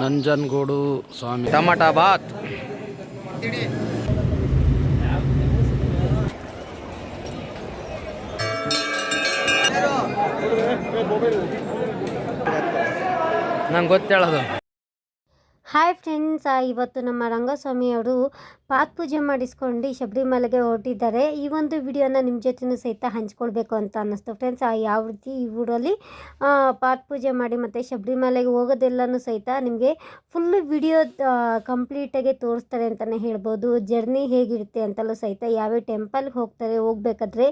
ನಂಜನಗೂಡು ಸ್ವಾಮಿ. Tomato Baat ನಂಗೆ ಗೊತ್ತೇಳೋದು hi friends ಇವತ್ತು ನಮ್ಮ ರಂಗಸ್ವಾಮಿಯವರು ಪಾತ್ ಪೂಜೆ ಮಾಡಿಸ್ಕೊಂಡು ಶಬರಿಮಲೆಗೆ ಹೊರಟಿದ್ದಾರೆ. ಈ ಒಂದು ವಿಡಿಯೋನ ನಿಮ್ಮ ಜೊತೆನೂ ಸಹಿತ ಹಂಚ್ಕೊಳ್ಬೇಕು ಅಂತ ಅನ್ನಿಸ್ತು. ಫ್ರೆಂಡ್ಸ್ ಯಾವ ರೀತಿ ಈ ಊರಲ್ಲಿ ಪಾತ್ ಪೂಜೆ ಮಾಡಿ ಮತ್ತು ಶಬರಿಮಲೆಗೆ ಹೋಗೋದೆಲ್ಲನೂ ಸಹಿತ ನಿಮಗೆ ಫುಲ್ಲು ವಿಡಿಯೋ ಕಂಪ್ಲೀಟಾಗಿ ತೋರಿಸ್ತಾರೆ ಅಂತಲೇ ಹೇಳ್ಬೋದು. ಜರ್ನಿ ಹೇಗಿರುತ್ತೆ ಅಂತಲೂ ಸಹಿತ ಯಾವ್ಯಾವ ಟೆಂಪಲ್ಗೆ ಹೋಗ್ತಾರೆ, ಹೋಗ್ಬೇಕಾದ್ರೆ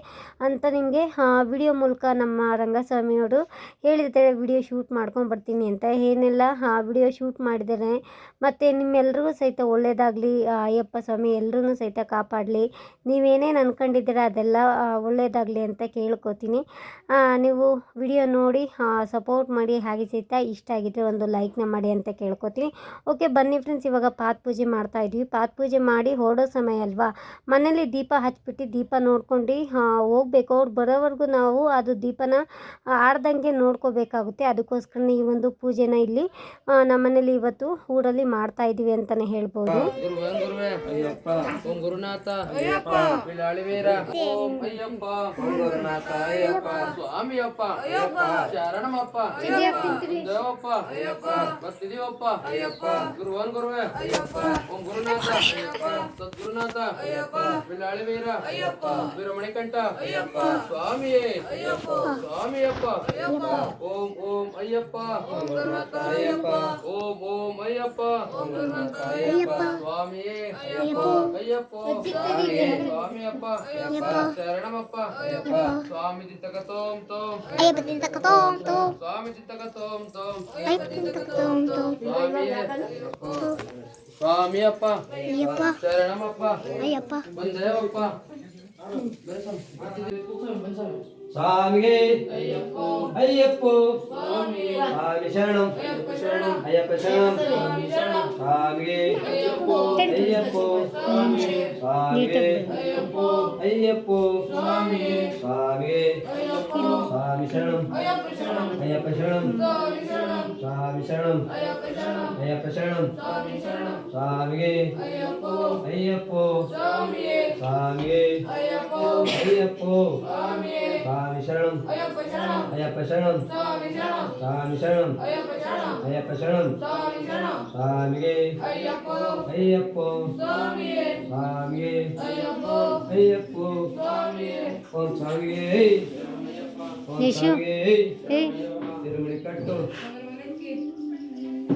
ಅಂತ ನಿಮಗೆ ವಿಡಿಯೋ ಮೂಲಕ ನಮ್ಮ ರಂಗಸ್ವಾಮಿಯವರು ಹೇಳಿರ್ತಾರೆ. ವಿಡಿಯೋ ಶೂಟ್ ಮಾಡ್ಕೊಂಡು ಬರ್ತೀನಿ ಅಂತ. ಏನೆಲ್ಲ ವಿಡಿಯೋ ಶೂಟ್ ಮಾಡಿದ್ದಾರೆ ಮತ್ತು ನಿಮ್ಮೆಲ್ರಿಗೂ ಸಹಿತ ಒಳ್ಳೆಯದಾಗಲಿ ಅಯ್ಯಪ್ಪ ಸ್ವಾಮಿ ಎಲ್ಲರೂ ಸಹಿತ ಕಾಪಾಡಲಿ. ನೀವೇನೇನು ಅಂದ್ಕೊಂಡಿದ್ದೀರ ಅದೆಲ್ಲ ಒಳ್ಳೆಯದಾಗಲಿ ಅಂತ ಕೇಳ್ಕೊತೀನಿ. ನೀವು ವಿಡಿಯೋ ನೋಡಿ ಸಪೋರ್ಟ್ ಮಾಡಿ, ಹಾಗೆ ಸಹಿತ ಇಷ್ಟ ಆಗಿದ್ರೆ ಒಂದು ಲೈಕ್ನ ಮಾಡಿ ಅಂತ ಕೇಳ್ಕೊತೀನಿ. ಓಕೆ, ಬನ್ನಿ ಫ್ರೆಂಡ್ಸ್, ಇವಾಗ ಪಾತ್ ಪೂಜೆ ಮಾಡ್ತಾ ಇದ್ವಿ. ಪಾತ್ ಪೂಜೆ ಮಾಡಿ ಹೊರಡೋ ಸಮಯ ಅಲ್ವಾ? ಮನೇಲಿ ದೀಪ ಹಚ್ಬಿಟ್ಟು ದೀಪ ನೋಡ್ಕೊಂಡು ಹೋಗ್ಬೇಕು. ಅವ್ರು ಬರೋವರೆಗೂ ನಾವು ಅದು ದೀಪನ ಆಡ್ದಂಗೆ ನೋಡ್ಕೋಬೇಕಾಗುತ್ತೆ. ಅದಕ್ಕೋಸ್ಕರ ಈ ಒಂದು ಪೂಜೆನ ಇಲ್ಲಿ ನಮ್ಮನೇಲಿ ಇವತ್ತು ಊರಲ್ಲಿ ಮಾಡ್ತಾ ಇದ್ದೀವಿ ಅಂತಲೇ ಹೇಳ್ಬೋದು. ಅಯ್ಯಪ್ಪ ಓಂ ಗುರುನಾಥ ಬಿಳಾಳಿವೀರ ಓಂ ಅಯ್ಯಪ್ಪ ಓಂ ಗುರುನಾಥ ಅಯ್ಯಪ್ಪ ಸ್ವಾಮಿಯಪ್ಪ ಶರಣಮಪ್ಪ ದೇವಪ್ಪ ಬರ್ತಿದೀವಪ್ಪ ಗುರುವನ್ ಗುರುವೇ ಓಂ ಗುರುನಾಥ ಸದ್ಗುರುನಾಥ ಬಿಳಾಳಿವೀರ ವೀರಮಣಿಕಂಠ ಸ್ವಾಮಿಯೇ ಸ್ವಾಮಿಯಪ್ಪ ಓಂ ಓಂ ಅಯ್ಯಪ್ಪ ಅಯ್ಯಪ್ಪ ಓಂ ಓಂ ಅಯ್ಯಪ್ಪ ಸ್ವಾಮಿಯೇ ಅಯ್ಯಪ್ಪ ಸ್ವಾಮಿಯಪ್ಪ ಶರಣಮಪ್ಪ ಸ್ವಾಮಿ ದಿತ್ತಕ ತೋಂ ತೋಂ ಸ್ವಾಮಿ ದಿತ್ತಕ ತೋಂ ತೋಂ ಸ್ವಾಮಿಯೇ ಸ್ವಾಮಿಯಪ್ಪ ಶರಣಮಪ್ಪ ಬಂದೇವಪ್ಪ ಸ್ವಾಮಿಗೆ ಅಯ್ಯಪ್ಪ ಸ್ವಾಮಿ ಶರಣಂ ಅಯ್ಯಪ್ಪ ಶರಣಂ ಸ್ವಾಮಿಗೆ ಅಯ್ಯಪ್ಪ ಸ್ವಾಮಿಗೆ ಅಯ್ಯಪ್ಪ ಸ್ವಾಮಿಗೆ ಸ್ವಾಮಿ ಶರಣಂ ಅಯ್ಯಪ್ಪ ಶರಣಂ ಸ್ವಾಮಿ ಶರಣಂ ಅಯ್ಯಪ್ಪ ಶರಣಂ ಸ್ವಾಮಿಗೆ ಅಯ್ಯಪ್ಪ ಸ್ವಾಮಿಗೆ ಅಯ್ಯಪ್ಪ ಸ್ವಾಮಿ ಶರಣಂ ಅಯ್ಯಪ್ಪ ಶರಣಂ ಸ್ವಾಮಿ ಶರಣಂ ಅಯ್ಯಪ್ಪ ಶರಣಂ ಸ್ವಾಮಿಗೆ ಅಯ್ಯಪ್ಪ ಸ್ವಾಮಿಗೆ ಅಯ್ಯಪ್ಪ ಓಂ ಸ್ವಾಮಿಗೆ ಓಂ ಯೇಶು.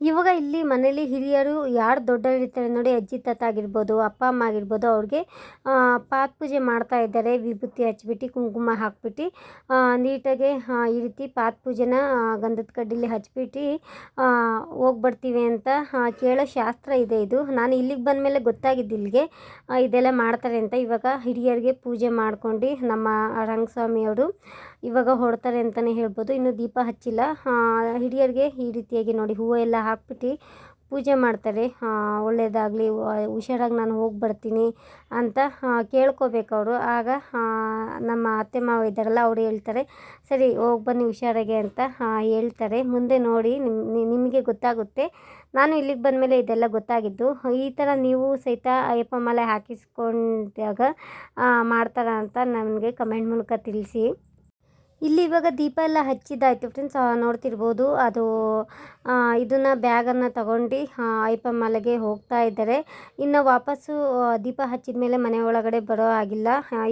ಇವಾಗ ಇಲ್ಲಿ ಮನೇಲಿ ಹಿರಿಯರು ಯಾರು ದೊಡ್ಡವರಿರ್ತಾರೆ ನೋಡಿ ಅಜ್ಜಿ, ತಾತ ಆಗಿರ್ಬೋದು, ಅಪ್ಪ, ಅಮ್ಮ ಆಗಿರ್ಬೋದು, ಅವ್ರಿಗೆ ಪಾತ್ ಪೂಜೆ ಮಾಡ್ತಾ ಇದ್ದಾರೆ. ವಿಭೂತಿ ಹಚ್ಬಿಟ್ಟು, ಕುಂಕುಮ ಹಾಕ್ಬಿಟ್ಟು ನೀಟಾಗಿ ಈ ರೀತಿ ಪಾತ್ ಪೂಜೆನ ಗಂಧದ ಕಡ್ಡಿಲಿ ಹಚ್ಬಿಟ್ಟು ಹೋಗ್ಬರ್ತೀವಿ ಅಂತ ಕೇಳೋ ಶಾಸ್ತ್ರ ಇದೆ ಇದು. ನಾನು ಇಲ್ಲಿಗೆ ಬಂದಮೇಲೆ ಗೊತ್ತಾಗಿದ್ದು ಇಲ್ಲಿಗೆ ಇದೆಲ್ಲ ಮಾಡ್ತಾರೆ ಅಂತ ಇವಾಗ ಹಿರಿಯರಿಗೆ ಪೂಜೆ ಮಾಡ್ಕೊಂಡು ನಮ್ಮ ರಂಗಸ್ವಾಮಿಯವರು ಇವಾಗ ಹೊಡ್ತಾರೆ ಅಂತಲೇ ಹೇಳ್ಬೋದು. ಇನ್ನು ದೀಪ ಹಚ್ಚಿಲ್ಲ. ಹಿರಿಯರಿಗೆ ಈ ರೀತಿಯಾಗಿ ನೋಡಿ ಹೂವು ಎಲ್ಲ ಹಾಕ್ಬಿಟ್ಟು ಪೂಜೆ ಮಾಡ್ತಾರೆ. ಒಳ್ಳೆಯದಾಗಲಿ ಹುಷಾರಾಗಿ ನಾನು ಹೋಗಿ ಬರ್ತೀನಿ ಅಂತ ಕೇಳ್ಕೋಬೇಕು ಅವರು. ಆಗ ನಮ್ಮ ಅತ್ತೆ ಮಾವ ಇದ್ದಾರಲ್ಲ, ಅವರು ಹೇಳ್ತಾರೆ, ಸರಿ, ಹೋಗಿ ಬನ್ನಿ ಹುಷಾರಾಗೆ ಅಂತ ಹೇಳ್ತಾರೆ. ಮುಂದೆ ನೋಡಿ ನಿಮ್ ನಿಮಗೆ ಗೊತ್ತಾಗುತ್ತೆ. ನಾನು ಇಲ್ಲಿಗೆ ಬಂದಮೇಲೆ ಇದೆಲ್ಲ ಗೊತ್ತಾಗಿದ್ದು, ಈ ಥರ ನೀವು ಸಹಿತ ಅಯ್ಯಪ್ಪ ಮಾಲೆ ಹಾಕಿಸ್ಕೊಂಡಾಗ ಮಾಡ್ತಾರ ಅಂತ ನನಗೆ ಕಮೆಂಟ್ ಮೂಲಕ ತಿಳಿಸಿ. ಇಲ್ಲಿ ಇವಾಗ ದೀಪ ಎಲ್ಲ ಹಚ್ಚಿದ್ದಾಯಿತು ಫ್ರೆಂಡ್ಸ್ ನೋಡ್ತಿರ್ಬೋದು. ಅದು ಇದನ್ನು ಬ್ಯಾಗನ್ನು ತಗೊಂಡು ಅಯ್ಯಪ್ಪ ಮಲೆಗೆ ಹೋಗ್ತಾ ಇದ್ದಾರೆ. ಇನ್ನು ವಾಪಸ್ಸು ದೀಪ ಹಚ್ಚಿದ ಮೇಲೆ ಮನೆ ಒಳಗಡೆ ಬರೋ ಆಗಿಲ್ಲ.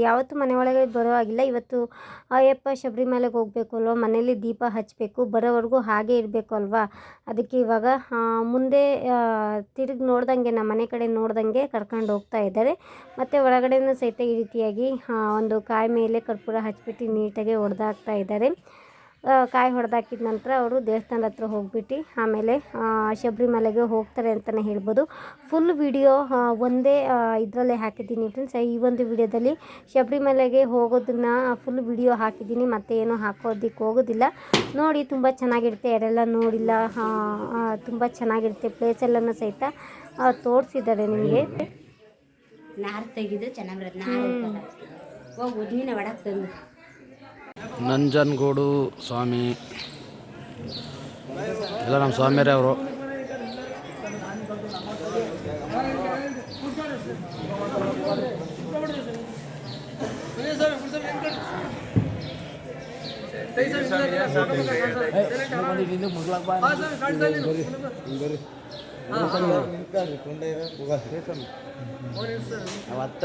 ಯಾವತ್ತು ಮನೆ ಒಳಗಡೆ ಬರೋ ಆಗಿಲ್ಲ. ಇವತ್ತು ಅಯ್ಯಪ್ಪ ಶಬರಿಮಲೆಗೆ ಹೋಗಬೇಕು ಅಲ್ವಾ? ಮನೇಲಿ ದೀಪ ಹಚ್ಚಬೇಕು ಬರೋವರೆಗೂ ಹಾಗೆ ಇರಬೇಕು ಅಲ್ವಾ? ಅದಕ್ಕೆ ಇವಾಗ ಮುಂದೆ ತಿರುಗಿ ನೋಡ್ದಂಗೆ, ನಮ್ಮ ಮನೆ ಕಡೆ ನೋಡ್ದಂಗೆ ಕರ್ಕೊಂಡು ಹೋಗ್ತಾ ಇದ್ದಾರೆ. ಮತ್ತು ಒಳಗಡೆನೂ ಸಹಿತ ಈ ರೀತಿಯಾಗಿ ಒಂದು ಕಾಯಿ ಮೇಲೆ ಕರ್ಪೂರ ಹಚ್ಬಿಟ್ಟು ನೀಟಾಗಿ ಹೊಡೆದಾಕ್ತಾ ಇದ್ದಾರೆ. ಕಾಯಿ ಹೊಡೆದಾಕಿದ ನಂತರ ಅವರು ದೇವಸ್ಥಾನದ ಹತ್ರ ಹೋಗ್ಬಿಟ್ಟು ಆಮೇಲೆ ಶಬರಿಮಲೆಗೆ ಹೋಗ್ತಾರೆ ಅಂತಲೇ ಹೇಳ್ಬೋದು. ಫುಲ್ ವಿಡಿಯೋ ಒಂದೇ ಇದರಲ್ಲೇ ಹಾಕಿದ್ದೀನಿ ಫ್ರೆಂಡ್ಸ್ ಈ ಒಂದು ವಿಡಿಯೋದಲ್ಲಿ ಶಬರಿಮಲೆಗೆ ಹೋಗೋದನ್ನ ಫುಲ್ ವಿಡಿಯೋ ಹಾಕಿದ್ದೀನಿ. ಮತ್ತೆ ಏನೂ ಹಾಕೋದಕ್ಕೆ ಹೋಗೋದಿಲ್ಲ. ನೋಡಿ ತುಂಬ ಚೆನ್ನಾಗಿರುತ್ತೆ. ಯಾರೆಲ್ಲ ನೋಡಿಲ್ಲ ತುಂಬ ಚೆನ್ನಾಗಿರುತ್ತೆ. ಪ್ಲೇಸ್ ಎಲ್ಲನೂ ಸಹಿತ ತೋರಿಸಿದ್ದಾರೆ ನಿಮಗೆ. ನಾರು ತೆಗೆದು ನಾರು ಇರ್ತಲ್ಲ. ಹೋಗಿ ಉದ್ದಿನ ಒಡಕ್ಕೆ ತಂದು. ನಂಜನಗೂಡು ಸ್ವಾಮಿ. ಎಲ್ಲ ನಮ್ಮ ಸ್ವಾಮಿಯರೇ ಅವರು. ಅವತ್ತ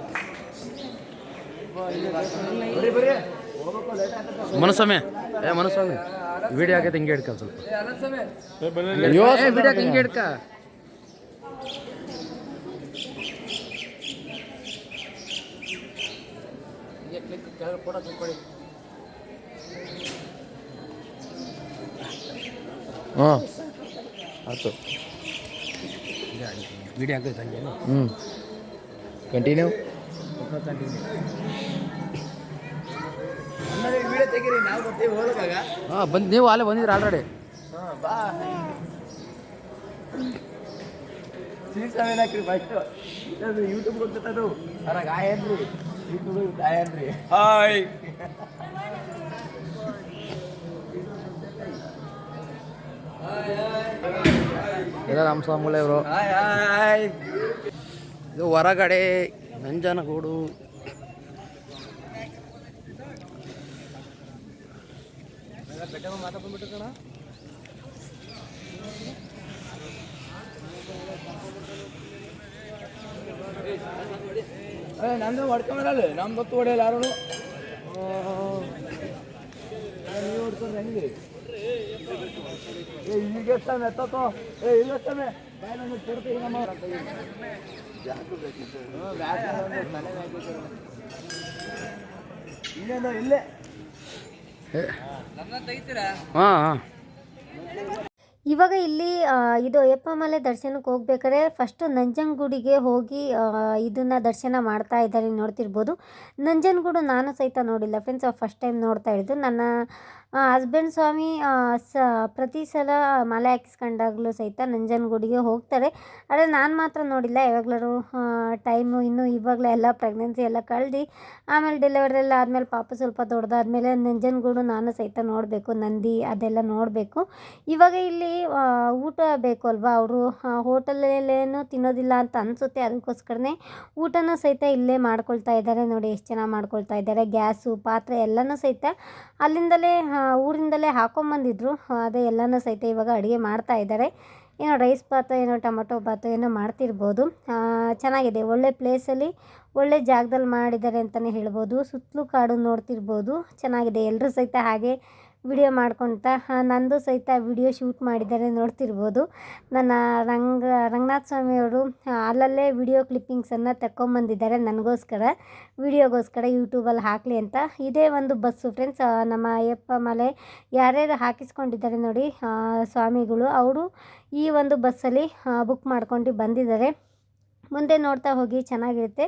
ಮನಸ್ವಾಮಿ. ಏ ಮನಸ್ವಾಮಿ. ವಿಡಿಯೋ ಆಗೈತೆ ಹಿಂಗೆ ಹಿಡ್ಕ ಸ್ವಲ್ಪ. ವಿಡಿಯೋ ಹಿಂಗೆ ಹಿಡ್ಕ. ಹಾಂ. ಆಯ್ತು ವಿಡಿಯೋ ಆಗೈತೆ ಹಂಗೆ ಹ್ಞೂ ಕಂಟಿನ್ಯೂ ಹಾಂ ಬಂದು ನೀವು ಅಲ್ಲೇ ಬಂದಿದ್ರಿ ಆಲ್ರೆಡಿ ಯೂಟ್ಯೂಬ್ ಗೊತ್ತದು ಯೂಟ್ಯೂಬ್ ಗಾಯನ್ರಿ ಹಾಯ್ ಎಲ್ಲ ನಮ್ಮ ಸ್ವಾಮಿಗಳೇ ಇವರು. ಇದು ಹೊರಗಡೆ ನಂಜನಗೂಡು ನಂದು ಹೊಡ್ಕೊಂಬರಲ್ಲ ನಮ್ ಹೊತ್ತು ಹೊಡೆಯಲ್ಲ ಯಾರು? ನೀವು ಹೊಡ್ಕೊಂಡ್ರೆ ಹೆಂಗೆ ಏ ಈಗ ಎಷ್ಟಾನೆ ಎತ್ತೋ ಏ ಇಲ್ಲ ಎಷ್ಟಾನೆ ಬಾಯ್ ನಾನು ಕೊಡ್ತೀವಿ ನಮ್ಮ ಇಲ್ಲೇನೋ, ಇಲ್ಲೇ. ಇವಾಗ ಇಲ್ಲಿ ಇದು ಅಯ್ಯಪ್ಪ ಮಲೆ ದರ್ಶನಕ್ಕೆ ಹೋಗ್ಬೇಕಾದ್ರೆ ಫಸ್ಟು ನಂಜನಗೂಡಿಗೆ ಹೋಗಿ ಇದನ್ನು ದರ್ಶನ ಮಾಡ್ತಾ ಇದ್ದಾರೆ ನೋಡ್ತಿರ್ಬೋದು. ನಂಜನಗೂಡು ನಾನು ಸಹಿತ ನೋಡಿಲ್ಲ ಫ್ರೆಂಡ್ಸ್ ಫಸ್ಟ್ ಟೈಮ್ ನೋಡ್ತಾ ಇದ್ದು ನನ್ನ ಹಸ್ಬೆಂಡ್ ಸ್ವಾಮಿ ಸ, ಪ್ರತಿ ಸಲ ಮಲೆ ಹಾಕಿಸ್ಕೊಂಡಾಗಲೂ ಸಹಿತ ನಂಜನಗೂಡಿಗೆ ಹೋಗ್ತಾರೆ. ಆದರೆ ನಾನು ಮಾತ್ರ ನೋಡಿಲ್ಲ ಯಾವಾಗಲೂ ಟೈಮು ಇನ್ನೂ ಇವಾಗಲೇ ಎಲ್ಲ ಪ್ರೆಗ್ನೆನ್ಸಿ ಎಲ್ಲ ಕಳ್ದು, ಆಮೇಲೆ ಡೆಲಿವರಿ ಎಲ್ಲ ಆದಮೇಲೆ ಪಾಪ ಸ್ವಲ್ಪ ದೊಡ್ಡದಾದಮೇಲೆ ನಂಜನಗೂಡು ನಾನು ಸಹಿತ ನೋಡಬೇಕು, ನಂದಿ ಅದೆಲ್ಲ ನೋಡಬೇಕು. ಇವಾಗ ಇಲ್ಲಿ ಊಟ ಬೇಕು ಅಲ್ವಾ? ಅವರು ಹೋಟೆಲಲ್ಲೇನು ತಿನ್ನೋದಿಲ್ಲ ಅಂತ ಅನಿಸುತ್ತೆ, ಅದಕ್ಕೋಸ್ಕರನೇ ಊಟನೂ ಸಹಿತ ಇಲ್ಲೇ ಮಾಡ್ಕೊಳ್ತಾ ಇದ್ದಾರೆ ನೋಡಿ, ಎಷ್ಟು ಚೆನ್ನಾಗಿ ಮಾಡ್ಕೊಳ್ತಾ ಇದ್ದಾರೆ, ಗ್ಯಾಸು, ಪಾತ್ರೆ ಎಲ್ಲನೂ ಸಹಿತ ಅಲ್ಲಿಂದಲೇ ಊರಿಂದಲೇ ಹಾಕೊಂಬಂದಿದ್ರು. ಅದೇ ಎಲ್ಲನೂ ಸಹಿತ ಇವಾಗ ಅಡುಗೆ ಮಾಡ್ತಾ ಇದ್ದಾರೆ. ಏನೋ ರೈಸ್ ಬಾತು ಏನೋ ಟೊಮೊಟೊ ಬಾತು ಏನೋ ಮಾಡ್ತಿರ್ಬೋದು. ಚೆನ್ನಾಗಿದೆ. ಒಳ್ಳೆ ಪ್ಲೇಸಲ್ಲಿ ಒಳ್ಳೆ ಜಾಗದಲ್ಲಿ ಮಾಡಿದ್ದಾರೆ ಅಂತಲೇ ಹೇಳ್ಬೋದು. ಸುತ್ತಲೂ ಕಾಡು ನೋಡ್ತಿರ್ಬೋದು. ಚೆನ್ನಾಗಿದೆ. ಎಲ್ಲರೂ ಸಹಿತ ಹಾಗೆ ವಿಡಿಯೋ ಮಾಡ್ಕೊತ ನಂದು ಸಹಿತ ವಿಡಿಯೋ ಶೂಟ್ ಮಾಡಿದ್ದಾರೆ ನೋಡ್ತಿರ್ಬೋದು. ನನ್ನ ರಂಗ, ರಂಗನಾಥ ಸ್ವಾಮಿಯವರು ಅಲ್ಲಲ್ಲೇ ವಿಡಿಯೋ ಕ್ಲಿಪ್ಪಿಂಗ್ಸನ್ನು ತಕ್ಕೊಂಬಂದಿದ್ದಾರೆ ನನಗೋಸ್ಕರ. ವಿಡಿಯೋಗೋಸ್ಕರ ಯೂಟ್ಯೂಬಲ್ಲಿ ಹಾಕಲಿ ಅಂತ. ಇದೇ ಒಂದು ಬಸ್ಸು ಫ್ರೆಂಡ್ಸ್ ನಮ್ಮ ಅಯ್ಯಪ್ಪ ಮಲೆ ಯಾರ್ಯಾರು ಹಾಕಿಸ್ಕೊಂಡಿದ್ದಾರೆ ನೋಡಿ ಸ್ವಾಮಿಗಳು. ಅವರು ಈ ಒಂದು ಬಸ್ಸಲ್ಲಿ ಬುಕ್ ಮಾಡ್ಕೊಂಡು ಬಂದಿದ್ದಾರೆ. ಮುಂದೆ ನೋಡ್ತಾ ಹೋಗಿ, ಚೆನ್ನಾಗಿರುತ್ತೆ.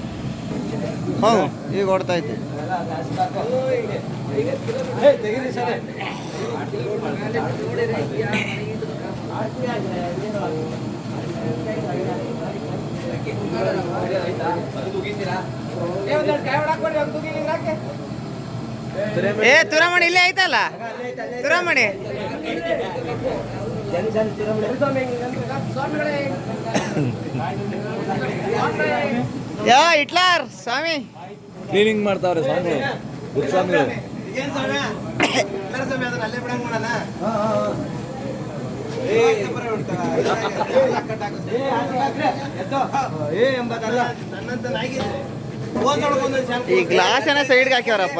ಹ್ಞೂ ಈಗ ಓಡ್ತಾ ಇದ್ದೆ. ಏ ತುರಮಣಿ ಇಲ್ಲೇ ಐತಲ್ಲ? ತುರಮಣಿ. ಯಾ ಹಿಟ್ಲರ್ ಸ್ವಾಮಿ. ಕ್ಲೀನಿಂಗ್ ಮಾಡ್ತಾವ್ರೆ ಸ್ವಾಮಿ? ಗುರುಸ್ವಾಮಿಗಳು ಈ ಗ್ಲಾಸ್ ಏನೋ ಸೈಡ್ಗೆ ಹಾಕ್ಯಾರಪ್ಪ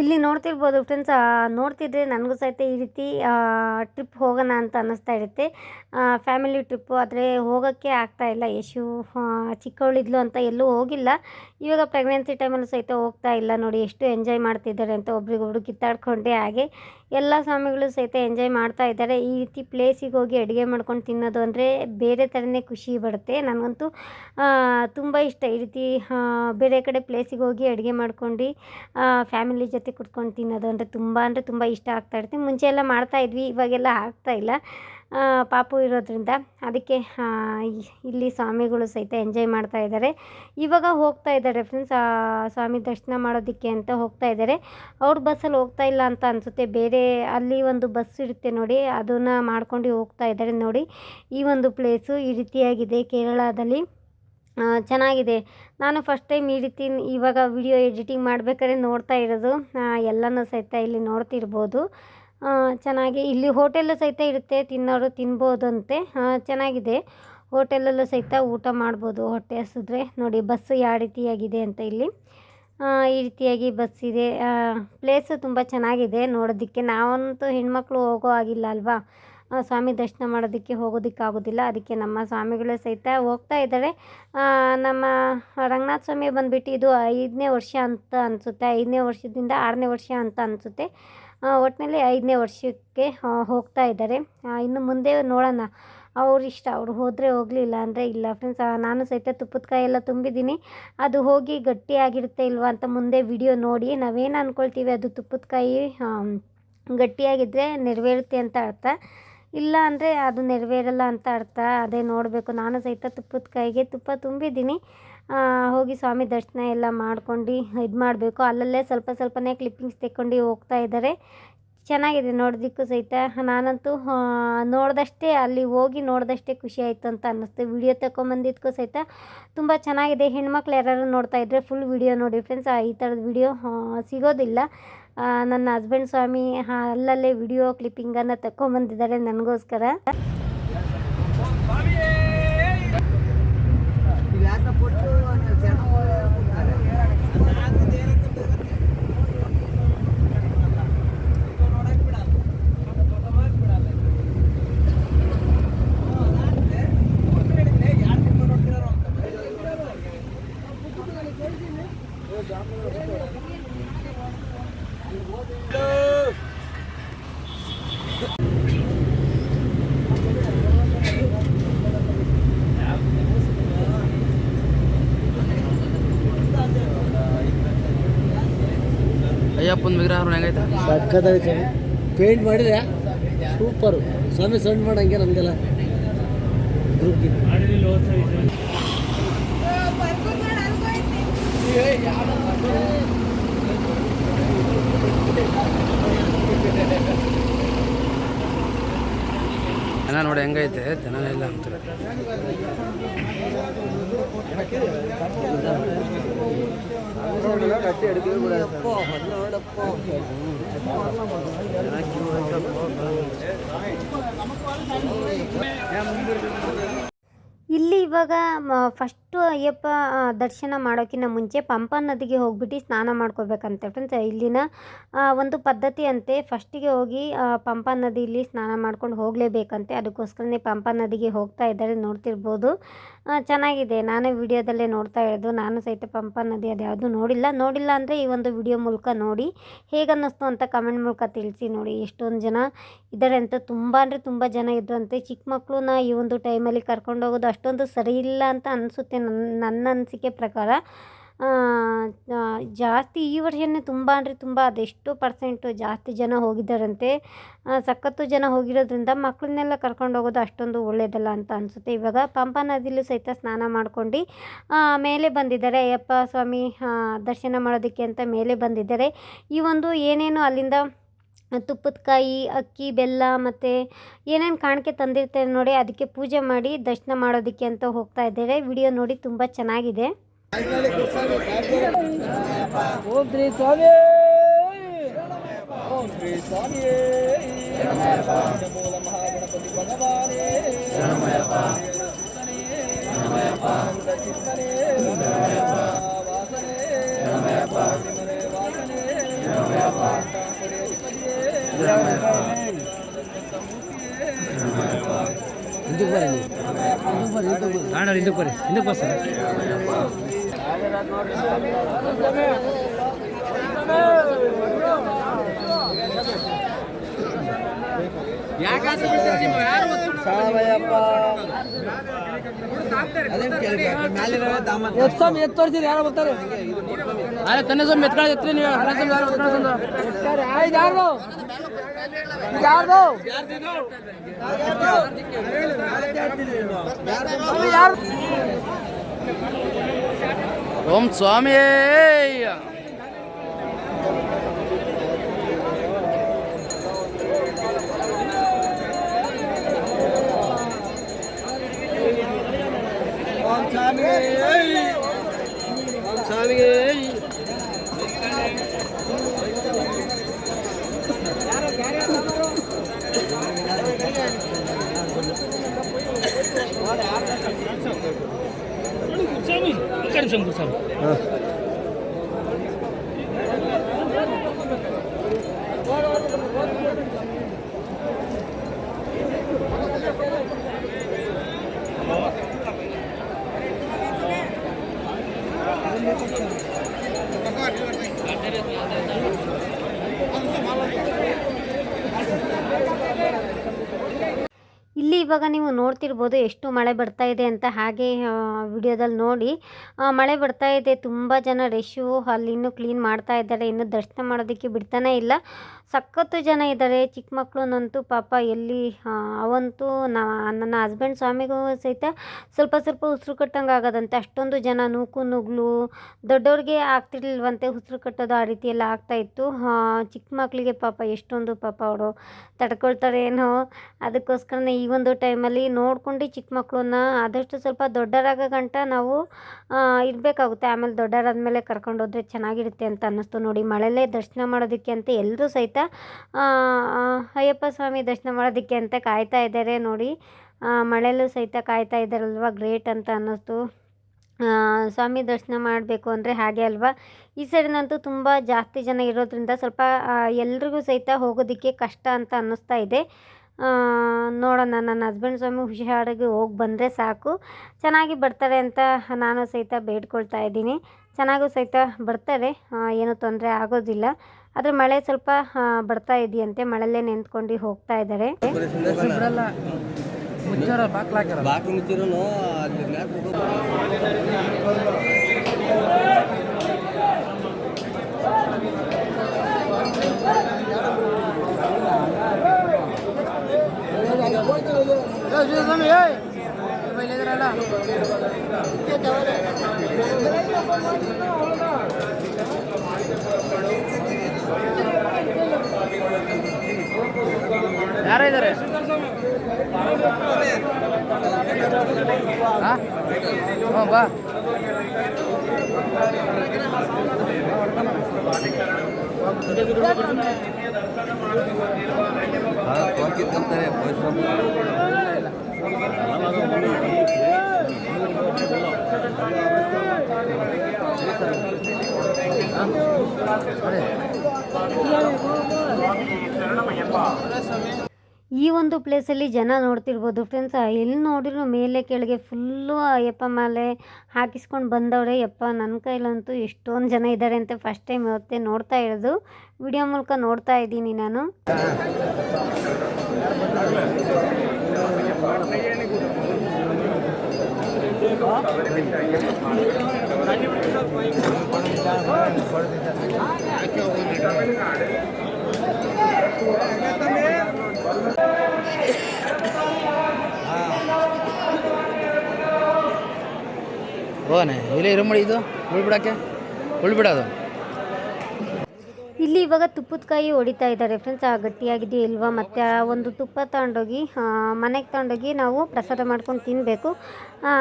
ಇಲ್ಲಿ ನೋಡ್ತಿರ್ಬೋದು ಫ್ರೆಂಡ್ಸ್ ನೋಡ್ತಿದ್ರೆ ನನಗೂ ಸಹಿತ ಈ ರೀತಿ ಟ್ರಿಪ್ ಹೋಗೋಣ ಅಂತ ಅನ್ನಿಸ್ತಾ ಇರುತ್ತೆ. ಫ್ಯಾಮಿಲಿ ಟ್ರಿಪ್ಪು ಆದರೆ ಹೋಗೋಕ್ಕೆ ಆಗ್ತಾ ಇಲ್ಲ. ಯಶು ಚಿಕ್ಕವಳಿದ್ಲು ಅಂತ ಎಲ್ಲೂ ಹೋಗಿಲ್ಲ. ಇವಾಗ ಪ್ರೆಗ್ನೆನ್ಸಿ ಟೈಮಲ್ಲೂ ಸಹಿತ ಹೋಗ್ತಾ ಇಲ್ಲ ನೋಡಿ, ಎಷ್ಟು ಎಂಜಾಯ್ ಮಾಡ್ತಿದ್ದಾರೆ ಅಂತ ಒಬ್ರಿಗೊಬ್ರು ಕಿತ್ತಾಡ್ಕೊಂಡೆ ಹಾಗೆ ಎಲ್ಲ ಸ್ವಾಮಿಗಳು ಸಹಿತ ಎಂಜಾಯ್ ಮಾಡ್ತಾ ಇದ್ದಾರೆ. ಈ ರೀತಿ ಪ್ಲೇಸಿಗೆ ಹೋಗಿ ಅಡುಗೆ ಮಾಡ್ಕೊಂಡು ತಿನ್ನೋದು ಅಂದರೆ ಬೇರೆ ಥರನೇ ಖುಷಿ ಬರುತ್ತೆ. ನನಗಂತೂ ತುಂಬ ಇಷ್ಟ. ಈ ರೀತಿ ಬೇರೆ ಕಡೆ ಪ್ಲೇಸಿಗೆ ಹೋಗಿ ಅಡುಗೆ ಮಾಡ್ಕೊಂಡು ಫ್ಯಾಮಿಲಿ ಜೊತೆ ಕುತ್ಕೊಂಡು ತಿನ್ನೋದು ಅಂದರೆ ತುಂಬ ಅಂದರೆ ತುಂಬ ಇಷ್ಟ ಆಗ್ತಾ ಇರುತ್ತೆ. ಮುಂಚೆ ಎಲ್ಲ ಮಾಡ್ತಾ ಇದ್ವಿ, ಇವಾಗೆಲ್ಲ ಇಲ್ಲ. ಪಾಪು ಇರೋದ್ರಿಂದ ಅದಕ್ಕೆ ಇಲ್ಲಿ ಸ್ವಾಮಿಗಳು ಸಹಿತ ಎಂಜಾಯ್ ಮಾಡ್ತಾ ಇದ್ದಾರೆ. ಇವಾಗ ಹೋಗ್ತಾ ಇದ್ದಾರೆ ಫ್ರೆಂಡ್ಸ್ ಸ್ವಾಮಿ ದರ್ಶನ ಮಾಡೋದಕ್ಕೆ ಅಂತ ಹೋಗ್ತಾ ಇದ್ದಾರೆ. ಅವ್ರ ಬಸ್ಸಲ್ಲಿ ಹೋಗ್ತಾ ಇಲ್ಲ ಅಂತ ಅನಿಸುತ್ತೆ. ಬೇರೆ ಅಲ್ಲಿ ಒಂದು ಬಸ್ ಇರುತ್ತೆ ನೋಡಿ, ಅದನ್ನು ಮಾಡ್ಕೊಂಡು ಹೋಗ್ತಾ ಇದ್ದಾರೆ ನೋಡಿ. ಈ ಒಂದು ಪ್ಲೇಸು ಈ ರೀತಿಯಾಗಿದೆ ಕೇರಳದಲ್ಲಿ. ಚೆನ್ನಾಗಿದೆ. ನಾನು ಫಸ್ಟ್ ಟೈಮ್ ಈ ರೀತಿ ಇವಾಗ ವಿಡಿಯೋ ಎಡಿಟಿಂಗ್ ಮಾಡಬೇಕಾದ್ರೆ ನೋಡ್ತಾ ಇರೋದು. ಎಲ್ಲನೂ ಸಹಿತ ಇಲ್ಲಿ ನೋಡ್ತಿರ್ಬೋದು. ಚೆನ್ನಾಗಿ ಇಲ್ಲಿ ಹೋಟೆಲ್ಲು ಸಹಿತ ಇರುತ್ತೆ, ತಿನ್ನೋರು ತಿನ್ಬೋದಂತೆ. ಅಂತೆ ಚೆನ್ನಾಗಿದೆ. ಹೋಟೆಲಲ್ಲೂ ಸಹಿತ ಊಟ ಮಾಡ್ಬೋದು, ಹೊಟ್ಟೆ ಹಸಿದ್ರೆ. ನೋಡಿ ಬಸ್ಸು ಯಾವ ರೀತಿಯಾಗಿದೆ ಅಂತ ಇಲ್ಲಿ. ಈ ರೀತಿಯಾಗಿ ಬಸ್ ಇದೆ. ಪ್ಲೇಸು ತುಂಬ ಚೆನ್ನಾಗಿದೆ ನೋಡೋದಕ್ಕೆ. ನಾವಂತೂ ಹೆಣ್ಮಕ್ಳು ಹೋಗೋ ಆಗಿಲ್ಲ ಅಲ್ವಾ? ಸ್ವಾಮಿ ದರ್ಶನ ಮಾಡೋದಕ್ಕೆ ಹೋಗೋದಕ್ಕೆ ಆಗೋದಿಲ್ಲ. ಅದಕ್ಕೆ ನಮ್ಮ ಸ್ವಾಮಿಗಳು ಸಹಿತ ಹೋಗ್ತಾ ಇದ್ದಾರೆ. ನಮ್ಮ ರಂಗನಾಥ ಸ್ವಾಮಿ ಬಂದುಬಿಟ್ಟು ಇದು ಐದನೇ ವರ್ಷ ಅಂತ ಅನಿಸುತ್ತೆ. ಐದನೇ ವರ್ಷದಿಂದ ಆರನೇ ವರ್ಷ ಅಂತ ಅನಿಸುತ್ತೆ. ಒಟ್ಟಿನಲ್ಲಿ ಐದನೇ ವರ್ಷಕ್ಕೆ ಹೋಗ್ತಾ ಇದ್ದಾರೆ. ಇನ್ನು ಮುಂದೆ ನೋಡೋಣ. ಅವ್ರ ಇಷ್ಟ, ಅವ್ರು ಹೋದರೆ ಹೋಗಲಿಲ್ಲ ಅಂದರೆ ಇಲ್ಲ. ಫ್ರೆಂಡ್ಸ್ ನಾನು ಸಹಿತ ತುಪ್ಪದ ಕಾಯಿ ಎಲ್ಲ ತುಂಬಿದ್ದೀನಿ. ಅದು ಹೋಗಿ ಗಟ್ಟಿಯಾಗಿರುತ್ತೆ ಇಲ್ವಾ ಅಂತ ಮುಂದೆ ವಿಡಿಯೋ ನೋಡಿ. ನಾವೇನು ಅಂದ್ಕೊಳ್ತೀವಿ ಅದು ತುಪ್ಪದ ಕಾಯಿ ಗಟ್ಟಿಯಾಗಿದ್ದರೆ ನೆರವೇರುತ್ತೆ ಅಂತ ಅರ್ಥ. ಇಲ್ಲ ಅಂದರೆ ಅದು ನೆರವೇರಲ್ಲ ಅಂತ ಅರ್ಥ. ಅದೇ ನೋಡಬೇಕು. ನಾನು ಸಹಿತ ತುಪ್ಪದ ಕಾಯಿಗೆ ತುಪ್ಪ ತುಂಬಿದ್ದೀನಿ. ಹೋಗಿ ಸ್ವಾಮಿ ದರ್ಶನ ಎಲ್ಲ ಮಾಡ್ಕೊಂಡು ಇದು ಮಾಡಬೇಕು. ಅಲ್ಲಲ್ಲೇ ಸ್ವಲ್ಪ ಸ್ವಲ್ಪನೇ ಕ್ಲಿಪ್ಪಿಂಗ್ಸ್ ತೆಕ್ಕೊಂಡು ಹೋಗ್ತಾ ಇದ್ದಾರೆ. ಚೆನ್ನಾಗಿದೆ ನೋಡೋದಕ್ಕೂ ಸಹಿತ. ನಾನಂತೂ ನೋಡಿದಷ್ಟೇ, ಅಲ್ಲಿ ಹೋಗಿ ನೋಡಿದಷ್ಟೇ ಖುಷಿ ಆಯಿತು ಅಂತ ಅನ್ನಿಸ್ತು. ವಿಡಿಯೋ ತಗೊಂಬಂದಿದ್ದಕ್ಕೂ ಸಹಿತ ತುಂಬ ಚೆನ್ನಾಗಿದೆ. ಹೆಣ್ಮಕ್ಳು ಯಾರು ನೋಡ್ತಾ ಇದ್ದರೆ ಫುಲ್ ವಿಡಿಯೋ ನೋಡಿ ಫ್ರೆಂಡ್ಸ್ ಈ ಥರದ ವಿಡಿಯೋ ಸಿಗೋದಿಲ್ಲ. ನನ್ನ ಹಸ್ಬೆಂಡ್ ಸ್ವಾಮಿ ಅಲ್ಲಲ್ಲೇ ವಿಡಿಯೋ ಕ್ಲಿಪ್ಪಿಂಗನ್ನು ತಗೊಂಬಂದಿದ್ದಾರೆ ನನಗೋಸ್ಕರ. ವಿಗ್ರಹ ಹೆಂಗೈತೆ ಸಕ್ಕತ್ತಾಗಿ ಸ್ವಾಮಿ. ಪೇಂಟ್ ಮಾಡಿದ್ರೆ ಸೂಪರು ಸ್ವಾಮಿ ಸಣ್ಣ ಮಾಡಂಗೆ ನಮಗೆಲ್ಲ ಜನ ನೋಡಿ ಹೆಂಗೈತೆ? ಜನ ಇಲ್ಲ ಅಂತಾರೆ. ಇಲ್ಲಿ ಇವಾಗ ಫಸ್ಟು ಅಯ್ಯಪ್ಪ ದರ್ಶನ ಮಾಡೋಕ್ಕಿಂತ ಮುಂಚೆ ಪಂಪಾ ನದಿಗೆ ಹೋಗ್ಬಿಟ್ಟು ಸ್ನಾನ ಮಾಡ್ಕೋಬೇಕಂತೆ ಫ್ರೆಂಡ್ಸ್ ಇಲ್ಲಿನ ಒಂದು ಪದ್ಧತಿ ಅಂತೆ ಫಸ್ಟಿಗೆ ಹೋಗಿ ಪಂಪ ಇಲ್ಲಿ ಸ್ನಾನ ಮಾಡ್ಕೊಂಡು ಹೋಗಲೇಬೇಕಂತೆ. ಅದಕ್ಕೋಸ್ಕರನೇ ಪಂಪಾ ನದಿಗೆ ಹೋಗ್ತಾ ಇದ್ದಾರೆ, ನೋಡ್ತಿರ್ಬೋದು. ಚೆನ್ನಾಗಿದೆ. ನಾನೇ ವಿಡಿಯೋದಲ್ಲೇ ನೋಡ್ತಾ ಇರೋದು. ನಾನು ಸಹಿತ ಪಂಪ ನದಿ ಅದು ಯಾವುದು ನೋಡಿಲ್ಲ. ನೋಡಿಲ್ಲ ಅಂದರೆ ಈ ಒಂದು ವಿಡಿಯೋ ಮೂಲಕ ನೋಡಿ. ಹೇಗನ್ನಿಸ್ತು ಅಂತ ಕಮೆಂಟ್ ಮೂಲಕ ತಿಳಿಸಿ ನೋಡಿ. ಎಷ್ಟೊಂದು ಜನ ಇದ್ದಾರೆ ಅಂತ ತುಂಬ ಅಂದರೆ ತುಂಬ ಜನ ಇದ್ರಂತೆ. ಚಿಕ್ಕ ಮಕ್ಕಳನ್ನ ಈ ಒಂದು ಟೈಮಲ್ಲಿ ಕರ್ಕೊಂಡು ಹೋಗೋದು ಅಷ್ಟೊಂದು ಸರಿ ಇಲ್ಲ ಅಂತ ಅನಿಸುತ್ತೆ ನನ್ನ ನನ್ನ ಅನಿಸಿಕೆ ಪ್ರಕಾರ. ಜಾಸ್ತಿ ಈ ವರ್ಷನೇ ತುಂಬ ಅಂದರೆ ತುಂಬ ಅದೆಷ್ಟು ಪರ್ಸೆಂಟು ಜಾಸ್ತಿ ಜನ ಹೋಗಿದ್ದಾರಂತೆ. ಸಖತ್ತು ಜನ ಹೋಗಿರೋದ್ರಿಂದ ಮಕ್ಕಳನ್ನೆಲ್ಲ ಕರ್ಕೊಂಡು ಹೋಗೋದು ಅಷ್ಟೊಂದು ಒಳ್ಳೆಯದಲ್ಲ ಅಂತ ಅನಿಸುತ್ತೆ. ಇವಾಗ ಪಂಪಾ ನದಿಲೂ ಸಹಿತ ಸ್ನಾನ ಮಾಡ್ಕೊಂಡು ಮೇಲೆ ಬಂದಿದ್ದಾರೆ. ಅಯ್ಯಪ್ಪ ಸ್ವಾಮಿ ದರ್ಶನ ಮಾಡೋದಕ್ಕೆ ಅಂತ ಮೇಲೆ ಬಂದಿದ್ದಾರೆ. ಈ ಒಂದು ಏನೇನು ಅಲ್ಲಿಂದ ತುಪ್ಪದ ಕಾಯಿ, ಅಕ್ಕಿ, ಬೆಲ್ಲ ಮತ್ತು ಏನೇನು ಕಾಣಿಕೆ ತಂದಿರ್ತಾರೆ ನೋಡಿ, ಅದಕ್ಕೆ ಪೂಜೆ ಮಾಡಿ ದರ್ಶನ ಮಾಡೋದಕ್ಕೆ ಅಂತ ಹೋಗ್ತಾ ಇದ್ದಾರೆ. ವಿಡಿಯೋ ನೋಡಿ ತುಂಬ ಚೆನ್ನಾಗಿದೆ. ஓம் ஸ்ரீ சுவாமி. ஓம் ஸ்ரீ சுவாமி மூல மகாகணபதி பகவானே சித்தனே வாசனே வாசனே ఇందుకు పరి ఇందుకు పరి ఇందుకు పరి ఇందుకు పరి సార్ ಬಸ್ ಎತ್ತಮ್ ಎತ್ತು ತೋರಿಸಿರಿ ಯಾರು ಬರ್ತಾರೆ ಅರೆ ಕನ್ಯಾಸ್ವಾಮಿ ಎತ್ಕೊಳ್ಳಿ ಎತ್ತಿ ನೀವು ಕನ್ಯಾಸ್ವಾಮಿ ಯಾರು ಎತ್ಕೊಳ್ಳೋದು ಆಯ್ತು ಯಾರ್ದು ಯಾರ್ದು ಯಾರು ಓಂ ಸ್ವಾಮಿ ಓಂ ಸ್ವಾಮಿಗೆ ಓಂ ಸ್ವಾಮಿಗೆ ಇಲ್ಲಿ ಇವಾಗ ನೀವು ನೋಡ್ತಿರ್ಬೋದು ಎಷ್ಟು ಮಳೆ ಬರ್ತಾ ಇದೆ ಅಂತ ಹಾಗೆ ವಿಡಿಯೋದಲ್ಲಿ ನೋಡಿ. ಮಳೆ ಬರ್ತಾ ಇದೆ, ತುಂಬ ಜನ ರೆಶ್ಶು ಅಲ್ಲಿ ಇನ್ನೂ ಕ್ಲೀನ್ ಮಾಡ್ತಾ ಇದ್ದಾರೆ, ಇನ್ನು ದರ್ಶನ ಮಾಡೋದಕ್ಕೆ ಬಿಡ್ತಾನೇ ಇಲ್ಲ. ಸಖತ್ತು ಜನ ಇದ್ದಾರೆ ಚಿಕ್ಕ ಮಕ್ಕಳನ್ನಂತೂ ಪಾಪ ಎಲ್ಲಿ ಅವಂತೂ ನನ್ನ ಹಸ್ಬೆಂಡ್ ಸ್ವಾಮಿಗೂ ಸಹಿತ ಸ್ವಲ್ಪ ಸ್ವಲ್ಪ ಉಸಿರು ಕಟ್ಟಂಗೆ ಆಗೋದಂತೆ. ಅಷ್ಟೊಂದು ಜನ ನೂಕು ನುಗ್ಲು, ದೊಡ್ಡವ್ರಿಗೆ ಆಗ್ತಿರ್ಲಿಲ್ವಂತೆ ಉಸಿರು ಕಟ್ಟೋದು ಆ ರೀತಿ ಎಲ್ಲ ಆಗ್ತಾ ಇತ್ತು. ಚಿಕ್ಕ ಮಕ್ಕಳಿಗೆ ಪಾಪ ಎಷ್ಟೊಂದು ಪಾಪ ಅವರು ತಡ್ಕೊಳ್ತಾರೆ ಏನೋ. ಅದಕ್ಕೋಸ್ಕರನೇ ಈ ಒಂದು ಟೈಮಲ್ಲಿ ನೋಡ್ಕೊಂಡು ಚಿಕ್ಕ ಮಕ್ಕಳನ್ನ ಆದಷ್ಟು ಸ್ವಲ್ಪ ದೊಡ್ಡರಾಗೋ ಗಂಟ ನಾವು ಇರಬೇಕಾಗುತ್ತೆ. ಆಮೇಲೆ ದೊಡ್ಡರಾದ್ಮೇಲೆ ಕರ್ಕೊಂಡೋದ್ರೆ ಚೆನ್ನಾಗಿರುತ್ತೆ ಅಂತ ಅನ್ನಿಸ್ತು ನೋಡಿ. ಮಳೆಯಲ್ಲೇ ದರ್ಶನ ಮಾಡೋದಕ್ಕೆ ಅಂತ ಎಲ್ಲರೂ ಸಹಿತ ಅಯ್ಯಪ್ಪ ಸ್ವಾಮಿ ದರ್ಶನ ಮಾಡೋದಕ್ಕೆ ಅಂತ ಕಾಯ್ತಾ ಇದ್ದಾರೆ ನೋಡಿ. ಮಳೆಯಲ್ಲೂ ಸಹಿತ ಕಾಯ್ತಾ ಇದ್ದಾರಲ್ವ? ಗ್ರೇಟ್ ಅಂತ ಅನ್ನಿಸ್ತು. ಸ್ವಾಮಿ ದರ್ಶನ ಮಾಡಬೇಕು ಅಂದರೆ ಹಾಗೆ ಅಲ್ವಾ? ಈ ಸೈಡಿನಂತೂ ತುಂಬ ಜಾಸ್ತಿ ಜನ ಇರೋದ್ರಿಂದ ಸ್ವಲ್ಪ ಎಲ್ರಿಗೂ ಸಹಿತ ಹೋಗೋದಕ್ಕೆ ಕಷ್ಟ ಅಂತ ಅನ್ನಿಸ್ತಾ ಇದೆ. ನೋಡೋಣ, ನನ್ನ ಹಸ್ಬೆಂಡ್ ಸ್ವಾಮಿ ಹುಷಾರಾಗಿ ಹೋಗಿ ಬಂದರೆ ಸಾಕು. ಚೆನ್ನಾಗಿ ಬರ್ತಾರೆ ಅಂತ ನಾನು ಸಹಿತ ಬೇಡ್ಕೊಳ್ತಾ ಇದ್ದೀನಿ. ಚೆನ್ನಾಗೂ ಸಹಿತ ಬರ್ತಾರೆ ಏನೂ ತೊಂದರೆ ಆಗೋದಿಲ್ಲ ಆದರೆ ಮಳೆ ಸ್ವಲ್ಪ ಬರ್ತಾ ಇದೆಯಂತೆ ಮಳೆಯಲ್ಲೇ ನೆಂತ್ಕೊಂಡು ಹೋಗ್ತಾ ಇದ್ದಾರೆ ಬಿಡಲ್ಲ ಮುಚ್ಚಾರ ಬಾಕ್ಲಾಕ್ಯಾರ ಬಾಕಿ ಮುಚ್ಚಿರೋನು ಅಲ್ಲಿ ಸ್ವಾಮಿ ಏಯ್ ಬೈಲಿದ್ರಲ್ಲ ಯಾರ ಇದ್ದಾರೆ ಹಾಂ ಬಾ ಈ ಒಂದು ಪ್ಲೇಸಲ್ಲಿ ಜನ ನೋಡ್ತಿರ್ಬೋದು. ಫ್ರೆಂಡ್ಸ್ ಎಲ್ಲಿ ನೋಡಿದ್ರು ಮೇಲೆ ಕೆಳಗೆ ಫುಲ್ಲು ಅಯ್ಯಪ್ಪ ಮಾಲೆ ಹಾಕಿಸ್ಕೊಂಡು ಬಂದವ್ರೆ. ಯಪ್ಪ ನನ್ನ ಕೈಲಂತೂ ಎಷ್ಟೊಂದು ಜನ ಇದ್ದಾರೆ ಅಂತ ಫಸ್ಟ್ ಟೈಮ್ ಇವತ್ತೇ ನೋಡ್ತಾ ಇರೋದು. ವಿಡಿಯೋ ಮೂಲಕ ನೋಡ್ತಾ ಇದ್ದೀನಿ ನಾನು. ಹೋಗನೆ ಇಲ್ಲೇ ಇರೋ ಮಾಡಿ ಇದು ಉಳ್ಬಿಡಕ್ಕೆ? ಉಳ್ಬಿಡೋದು. ಇಲ್ಲಿ ಇವಾಗ ತುಪ್ಪದ ಕಾಯಿ ಹೊಡಿತಾ ಇದ್ದಾರೆ ಫ್ರೆಂಡ್ಸ್ ಆ ಗಟ್ಟಿಯಾಗಿದೆಯಾ ಇಲ್ವಾ? ಮತ್ತು ಆ ಒಂದು ತುಪ್ಪ ತಗೊಂಡೋಗಿ ಮನೆಗೆ ತಗೊಂಡೋಗಿ ನಾವು ಪ್ರಸಾದ ಮಾಡ್ಕೊಂಡು ತಿನ್ನಬೇಕು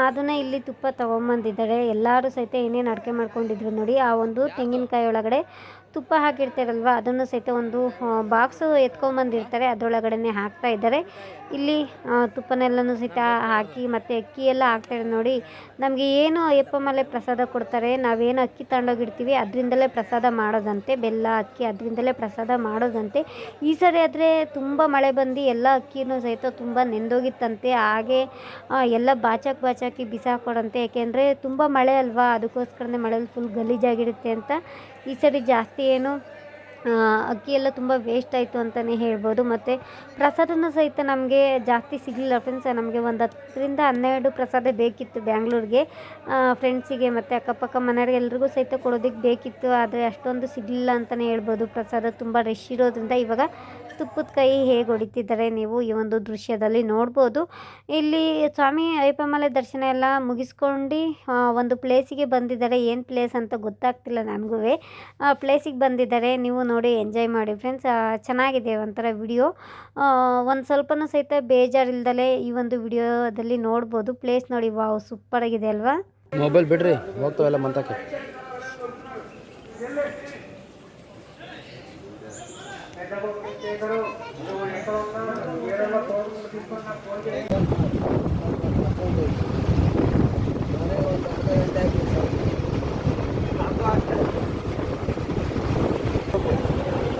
ಅದನ್ನು ಇಲ್ಲಿ ತುಪ್ಪ ತೊಗೊಂಬಂದಿದ್ದಾರೆ. ಎಲ್ಲರೂ ಸಹಿತ ಏನೇನು ಅಡುಗೆ ಮಾಡ್ಕೊಂಡಿದ್ರು ನೋಡಿ, ಆ ಒಂದು ತೆಂಗಿನಕಾಯಿ ಒಳಗಡೆ ತುಪ್ಪ ಹಾಕಿರ್ತಾರಲ್ವ? ಅದನ್ನು ಸಹಿತ ಒಂದು ಬಾಕ್ಸು ಎತ್ಕೊಂಬಂದಿರ್ತಾರೆ. ಅದರೊಳಗಡೆ ಹಾಕ್ತಾ ಇದ್ದಾರೆ. ಇಲ್ಲಿ ತುಪ್ಪನೆಲ್ಲನೂ ಸಹಿತ ಹಾಕಿ ಮತ್ತು ಅಕ್ಕಿ ಎಲ್ಲ ಹಾಕ್ತಾರೆ ನೋಡಿ. ನಮಗೆ ಏನು ಅಯ್ಯಪ್ಪ ಮಲೆ ಪ್ರಸಾದ ಕೊಡ್ತಾರೆ, ನಾವೇನು ಅಕ್ಕಿ ತಗೊಂಡೋಗಿರ್ತೀವಿ ಅದರಿಂದಲೇ ಪ್ರಸಾದ ಮಾಡೋದಂತೆ, ಬೆಲ್ಲ, ಅಕ್ಕಿ ಅದರಿಂದಲೇ ಪ್ರಸಾದ ಮಾಡೋದಂತೆ. ಈ ಸರಿ ಆದರೆ ತುಂಬ ಮಳೆ ಬಂದು ಎಲ್ಲ ಅಕ್ಕಿನೂ ಸಹಿತ ತುಂಬ ನೆಂದೋಗಿತ್ತಂತೆ. ಹಾಗೆ ಎಲ್ಲ ಬಾಚಾಕ್ ಬಾಚಾಕಿ ಬಿಸಾಕೊಡಂತೆ. ಯಾಕೆಂದರೆ ತುಂಬ ಮಳೆ ಅಲ್ವಾ, ಅದಕ್ಕೋಸ್ಕರನೇ ಮಳೆಯಲ್ಲಿ ಫುಲ್ ಗಲೀಜಾಗಿರುತ್ತೆ ಅಂತ. ಈ ಸರಿ ಜಾಸ್ತಿ ಏನು ಅಕ್ಕಿ ಎಲ್ಲ ತುಂಬ ವೇಸ್ಟ್ ಆಯಿತು ಅಂತಲೇ ಹೇಳ್ಬೋದು. ಮತ್ತು ಪ್ರಸಾದನೂ ಸಹಿತ ನಮಗೆ ಜಾಸ್ತಿ ಸಿಗಲಿಲ್ಲ ಫ್ರೆಂಡ್ಸ್ ನಮಗೆ ಒಂದು ಹತ್ತರಿಂದ ಹನ್ನೆರಡು ಪ್ರಸಾದ ಬೇಕಿತ್ತು ಬ್ಯಾಂಗ್ಳೂರಿಗೆ. ಫ್ರೆಂಡ್ಸಿಗೆ ಮತ್ತು ಅಕ್ಕಪಕ್ಕ ಮನೆಯವ್ರಿಗೆ ಎಲ್ರಿಗೂ ಸಹಿತ ಕೊಡೋದಕ್ಕೆ ಬೇಕಿತ್ತು. ಆದರೆ ಅಷ್ಟೊಂದು ಸಿಗಲಿಲ್ಲ ಅಂತಲೇ ಹೇಳ್ಬೋದು. ಪ್ರಸಾದ ತುಂಬ ರಶ್ ಇರೋದ್ರಿಂದ ಇವಾಗ ತುಪ್ಪದ ಕೈ ಹೇಗೆ ಹೊಡಿತಿದ್ದಾರೆ ನೀವು ಈ ಒಂದು ದೃಶ್ಯದಲ್ಲಿ ನೋಡ್ಬೋದು. ಇಲ್ಲಿ ಸ್ವಾಮಿ ಅಯ್ಯಪ್ಪಮಲೆ ದರ್ಶನ ಎಲ್ಲ ಮುಗಿಸ್ಕೊಂಡು ಒಂದು ಪ್ಲೇಸಿಗೆ ಬಂದಿದ್ದಾರೆ. ಏನು ಪ್ಲೇಸ್ ಅಂತ ಗೊತ್ತಾಗ್ತಿಲ್ಲ ನನಗೂ ಆ ಪ್ಲೇಸಿಗೆ ಬಂದಿದ್ದಾರೆ. ನೀವು ನೋಡಿ ಎಂಜಾಯ್ ಮಾಡಿ. ಫ್ರೆಂಡ್ಸ್ ಚೆನ್ನಾಗಿದೆ ಒಂಥರ ವಿಡಿಯೋ ಒಂದು ಸ್ವಲ್ಪನೂ ಸಹಿತ ಬೇಜಾರಿಲ್ದಲೇ ಈ ಒಂದು ವಿಡಿಯೋದಲ್ಲಿ ನೋಡ್ಬೋದು. ಪ್ಲೇಸ್ ನೋಡಿ ವಾವ್ ಸೂಪರಾಗಿದೆ ಅಲ್ವಾ? ಮೊಬೈಲ್ ಬಿಡ್ರಿ ಹೋಗ್ತಾವೆಲ್ಲ ಮಂತಕ್ಕೆ.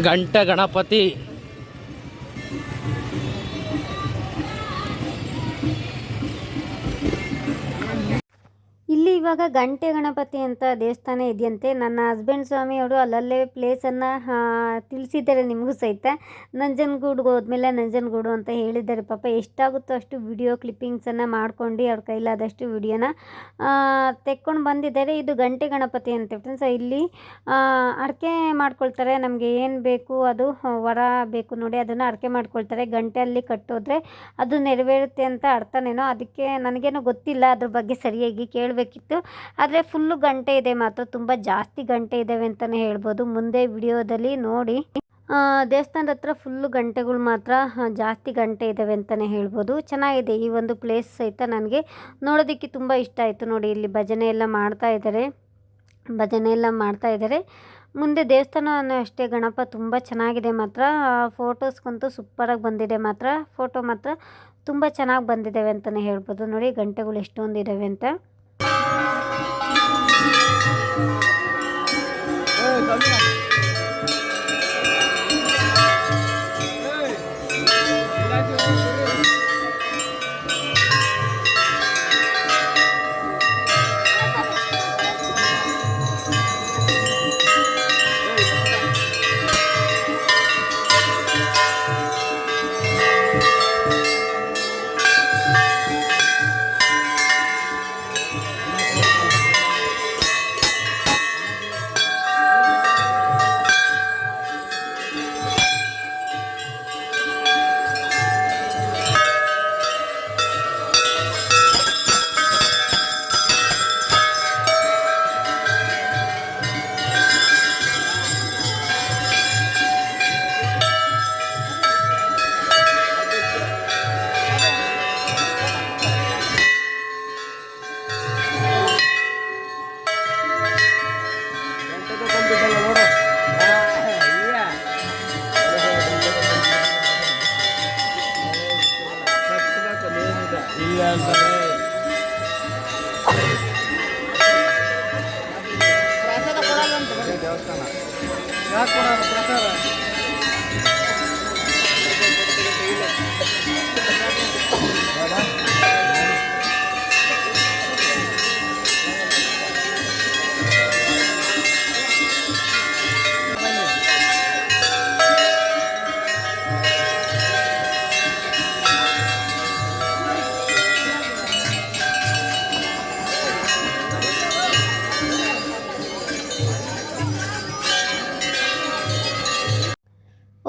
ಗಂಟ ಗಣಪತಿ ಇವಾಗ ಗಂಟೆ ಗಣಪತಿ ಅಂತ ದೇವಸ್ಥಾನ ಇದೆಯಂತೆ. ನನ್ನ ಹಸ್ಬೆಂಡ್ ಸ್ವಾಮಿ ಅವರು ಅಲ್ಲಲ್ಲೇ ಪ್ಲೇಸನ್ನು ತಿಳಿಸಿದ್ದಾರೆ ನಿಮಗೂ ಸಹಿತ. ನಂಜನಗೂಡ್ಗೆ ಹೋದ್ಮೇಲೆ ನಂಜನಗೂಡು ಅಂತ ಹೇಳಿದ್ದಾರೆ. ಪಾಪ ಎಷ್ಟಾಗುತ್ತೋ ಅಷ್ಟು ವಿಡಿಯೋ ಕ್ಲಿಪ್ಪಿಂಗ್ಸನ್ನು ಮಾಡ್ಕೊಂಡು ಅವ್ರ ಕೈಲಾದಷ್ಟು ವಿಡಿಯೋನ ತೆಕ್ಕೊಂಡು ಬಂದಿದ್ದಾರೆ. ಇದು ಗಂಟೆ ಗಣಪತಿ ಅಂತ ಫ್ರೆಂಡ್ಸ್ ಇಲ್ಲಿ ಅಡಿಕೆ ಮಾಡ್ಕೊಳ್ತಾರೆ. ನಮಗೆ ಏನು ಬೇಕು ಅದು, ವರ ಬೇಕು ನೋಡಿ ಅದನ್ನು ಅಡಿಕೆ ಮಾಡ್ಕೊಳ್ತಾರೆ. ಗಂಟೆಯಲ್ಲಿ ಕಟ್ಟೋದ್ರೆ ಅದು ನೆರವೇರುತ್ತೆ ಅಂತ ಅರ್ಥನೇನೋ. ಅದಕ್ಕೆ ನನಗೇನು ಗೊತ್ತಿಲ್ಲ. ಅದ್ರ ಬಗ್ಗೆ ಸರಿಯಾಗಿ ಕೇಳಬೇಕಿತ್ತು. ಆದರೆ ಫುಲ್ಲು ಗಂಟೆ ಇದೆ ಮಾತ್ರ, ತುಂಬ ಜಾಸ್ತಿ ಗಂಟೆ ಇದ್ದಾವೆ ಅಂತಲೇ ಹೇಳ್ಬೋದು. ಮುಂದೆ ವಿಡಿಯೋದಲ್ಲಿ ನೋಡಿ. ದೇವಸ್ಥಾನದ ಹತ್ರ ಫುಲ್ಲು ಗಂಟೆಗಳು ಮಾತ್ರ ಜಾಸ್ತಿ ಗಂಟೆ ಇದ್ದಾವೆ ಅಂತಲೇ ಹೇಳ್ಬೋದು. ಚೆನ್ನಾಗಿದೆ ಈ ಒಂದು ಪ್ಲೇಸ್ ಸಹಿತ ನನಗೆ. ನೋಡೋದಕ್ಕೆ ತುಂಬ ಇಷ್ಟ ಆಯಿತು ನೋಡಿ, ಇಲ್ಲಿ ಭಜನೆ ಎಲ್ಲ ಮಾಡ್ತಾ ಇದ್ದಾರೆ ಭಜನೆ ಎಲ್ಲ ಮಾಡ್ತಾ ಇದ್ದಾರೆ ಮುಂದೆ ದೇವಸ್ಥಾನ ಅಷ್ಟೇ, ಗಣಪ ತುಂಬ ಚೆನ್ನಾಗಿದೆ ಮಾತ್ರ. ಫೋಟೋಸ್ಗಂತೂ ಸೂಪರಾಗಿ ಬಂದಿದೆ ಮಾತ್ರ. ಫೋಟೋ ಮಾತ್ರ ತುಂಬ ಚೆನ್ನಾಗಿ ಬಂದಿದ್ದಾವೆ ಅಂತಲೇ ಹೇಳ್ಬೋದು. ನೋಡಿ, ಗಂಟೆಗಳು ಎಷ್ಟೊಂದು ಇದ್ದಾವೆ ಅಂತ. 너무 맛있어.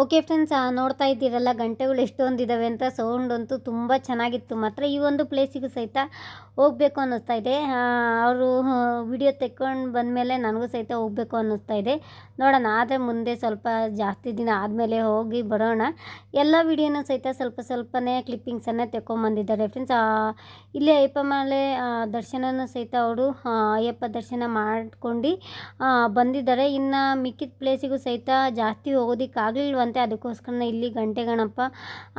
ಓಕೆ ಫ್ರೆಂಡ್ಸ್ ನೋಡ್ತಾ ಇದ್ದೀರಲ್ಲ, ಗಂಟೆಗಳು ಎಷ್ಟೊಂದಿದ್ದಾವೆ ಅಂತ ಸೌಂಡ್ ಅಂತೂ ತುಂಬ ಚೆನ್ನಾಗಿತ್ತು. ಮಾತ್ರ ಈ ಒಂದು ಪ್ಲೇಸಿಗೂ ಸಹಿತ ಹೋಗಬೇಕು ಅನ್ನಿಸ್ತಾ ಇದೆ. ಅವರು ವಿಡಿಯೋ ತೆಕ್ಕೊಂಡು ಬಂದಮೇಲೆ ನನಗೂ ಸಹಿತ ಹೋಗಬೇಕು ಅನ್ನಿಸ್ತಾ ಇದೆ. ನೋಡೋಣ, ಆದರೆ ಮುಂದೆ ಸ್ವಲ್ಪ ಜಾಸ್ತಿ ದಿನ ಆದಮೇಲೆ ಹೋಗಿ ಬರೋಣ. ಎಲ್ಲ ವಿಡಿಯೋನೂ ಸಹಿತ ಸ್ವಲ್ಪ ಸ್ವಲ್ಪನೇ ಕ್ಲಿಪ್ಪಿಂಗ್ಸನ್ನೇ ತೆಕ್ಕೊಂಬಂದಿದ್ದಾರೆ ಫ್ರೆಂಡ್ಸ್ ಇಲ್ಲಿ ಅಯ್ಯಪ್ಪ ಮಾಲೆ ದರ್ಶನನೂ ಸಹಿತ ಅವರು ಅಯ್ಯಪ್ಪ ದರ್ಶನ ಮಾಡ್ಕೊಂಡು ಬಂದಿದ್ದಾರೆ. ಇನ್ನು ಮಿಕ್ಕಿದ ಪ್ಲೇಸಿಗೂ ಸಹಿತ ಜಾಸ್ತಿ ಹೋಗೋದಕ್ಕಾಗಲಿಲ್ವಂತೆ ಅದಕ್ಕೋಸ್ಕರ ಇಲ್ಲಿ ಗಂಟೆ ಗಣಪ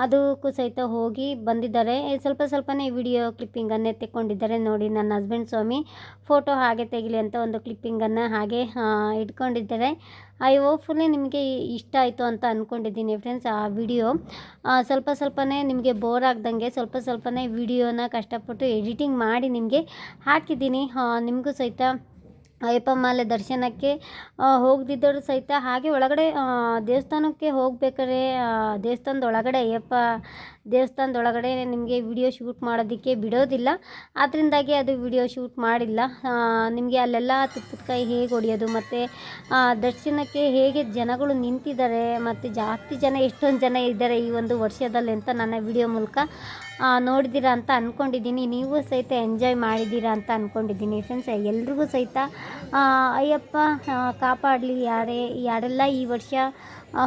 ಅದಕ್ಕೂ ಸಹಿತ ಹೋಗಿ ಬಂದಿದ್ದಾರೆ. ಸ್ವಲ್ಪ ಸ್ವಲ್ಪನೇ ವಿಡಿಯೋ ಕ್ಲಿಪ್ಪಿಂಗನ್ನೇ ತೆಕ್ಕೊಂಡಿದ್ದಾರೆ ನೋಡಿ, ನನ್ನ ಹಸ್ಬೆಂಡ್ ಸ್ವಾಮಿ ಫೋಟೋ ಹಾಗೆ ತೆಗಿಲಿ ಅಂತ ಒಂದು ಕ್ಲಿಪ್ಪಿಂಗನ್ನು ಹಾಗೆ ಇಟ್ಕೊಂಡಿದ್ದಾರೆ. ಐ ಹೋಪ್ಫುಲಿ ನಿಮಗೆ ಇಷ್ಟ ಆಯಿತು ಅಂತ ಅಂದ್ಕೊಂಡಿದ್ದೀನಿ ಫ್ರೆಂಡ್ಸ್ ಆ ವಿಡಿಯೋ ಸ್ವಲ್ಪ ಸ್ವಲ್ಪನೇ ನಿಮಗೆ ಬೋರ್ ಆಗ್ದಂಗೆ ಸ್ವಲ್ಪ ಸ್ವಲ್ಪನೇ ವಿಡಿಯೋನ ಕಷ್ಟಪಟ್ಟು ಎಡಿಟಿಂಗ್ ಮಾಡಿ ನಿಮಗೆ ಹಾಕಿದ್ದೀನಿ. ನಿಮಗೂ ಸಹಿತ ಅಯ್ಯಪ್ಪ ಮಾಲೆ ದರ್ಶನಕ್ಕೆ ಹೋಗದಿದ್ದರು ಸಹಿತ ಹಾಗೆ ಒಳಗಡೆ ದೇವಸ್ಥಾನಕ್ಕೆ ಹೋಗ್ಬೇಕಾದ್ರೆ ದೇವಸ್ಥಾನದ ಒಳಗಡೆ ಅಯ್ಯಪ್ಪ ದೇವಸ್ಥಾನದ ಒಳಗಡೆ ನಿಮಗೆ ವಿಡಿಯೋ ಶೂಟ್ ಮಾಡೋದಕ್ಕೆ ಬಿಡೋದಿಲ್ಲ. ಆದ್ದರಿಂದಾಗಿ ಅದು ವಿಡಿಯೋ ಶೂಟ್ ಮಾಡಿಲ್ಲ. ನಿಮಗೆ ಅಲ್ಲೆಲ್ಲ ತುಪ್ಪದ ಕಾಯಿ ಹೇಗೆ ಹೊಡೆಯೋದು ಮತ್ತು ದರ್ಶನಕ್ಕೆ ಹೇಗೆ ಜನಗಳು ನಿಂತಿದ್ದಾರೆ, ಮತ್ತು ಜಾಸ್ತಿ ಜನ, ಎಷ್ಟೊಂದು ಜನ ಇದ್ದಾರೆ ಈ ಒಂದು ವರ್ಷದಲ್ಲಿ ಅಂತ ನನ್ನ ವಿಡಿಯೋ ಮೂಲಕ ನೋಡಿದ್ದೀರಾ ಅಂತ ಅಂದ್ಕೊಂಡಿದ್ದೀನಿ ನೀವು ಸಹಿತ ಎಂಜಾಯ್ ಮಾಡಿದ್ದೀರಾ ಅಂತ ಅಂದ್ಕೊಂಡಿದ್ದೀನಿ ಫ್ರೆಂಡ್ಸ್ ಎಲ್ರಿಗೂ ಸಹಿತ ಅಯ್ಯಪ್ಪ ಕಾಪಾಡಲಿ ಯಾರೇ, ಯಾರೆಲ್ಲ ಈ ವರ್ಷ